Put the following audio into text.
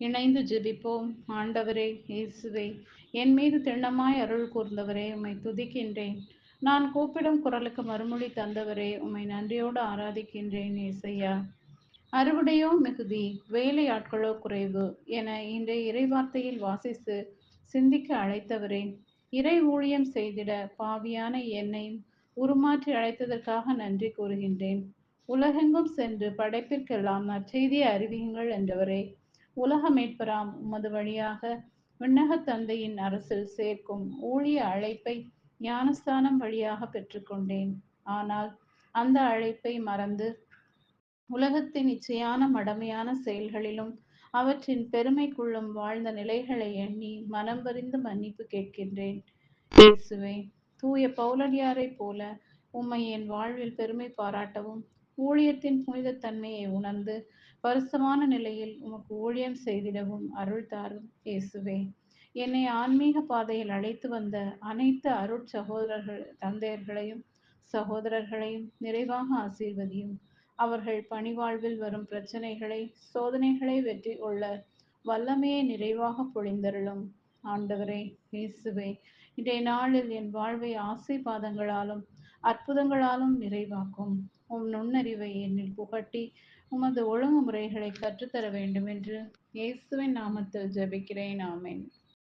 இணைந்து ஜெபிப்போம். ஆண்டவரே இயேசுவே என் மீது திண்ணமாய் அருள் கூர்ந்தவரே உம்மை துதிக்கின்றேன். நான் கூப்பிடும் குரலுக்கு மறுமொழி தந்தவரே உம்மை நன்றியோடு ஆராதிக்கின்றேன் இசையா அறுவடையோ மிகுதி வேலை ஆட்களோ குறைவு என இன்றைய இறைவார்த்தையில் வாசித்து சிந்திக்க அழைத்தவரே இறை ஊழியம் செய்திட பாவியான என்னை உருமாற்றி அழைத்ததற்காக நன்றி கூறுகின்றேன். உலகெங்கும் சென்று படைப்பிற்கெல்லாம் நற்செய்தியை அறிவியுங்கள் என்றவரே உலக மீட்பராம் உமது வழியாக விண்ணக தந்தையின் அரசில் சேர்க்கும் ஊழிய அழைப்பை ஞானஸ்தானம் வழியாக பெற்றுக்கொண்டேன். ஆனால் அந்த அழைப்பை மறந்து உலகத்தின் இச்சையான மடமையான செயல்களிலும் அவற்றின் பெருமைக்குள்ளும் வாழ்ந்த நிலைகளை எண்ணி மனம் பறிந்து மன்னிப்பு கேட்கின்றேன். இயேசுவே தூய பௌலடியாரைப் போல உம்மை என் வாழ்வில் பெருமை பாராட்டவும் ஊழியத்தின் புனிதத்தன்மையை உணர்ந்து பரிசமான நிலையில் உமக்கு ஊழியம் செய்திடவும் அருள் தாரும் இயேசுவே. என்னை ஆன்மீக பாதையில் அழைத்து வந்த அனைத்து அருட் சகோதரர்கள் தந்தையர்களையும் சகோதரர்களையும் நிறைவாக ஆசீர்வதியும். அவர்கள் பணிவாழ்வில் வரும் பிரச்சனைகளை சோதனைகளை வெற்றி கொள்ள வல்லமையை நிறைவாக பொழிந்தருளும். ஆண்டவரே இயேசுவே இன்றைய நாளில் என் வாழ்வை ஆசை பாதங்களாலும் அற்புதங்களாலும் நிறைவாக்கும். உம் நுண்ணறிவை என்னில் புகட்டி உமது ஒழுங்குமுறைகளை கற்றுத்தர வேண்டும் என்று இயேசுவின் நாமத்தில் ஜெபிக்கிறேன். ஆமேன்.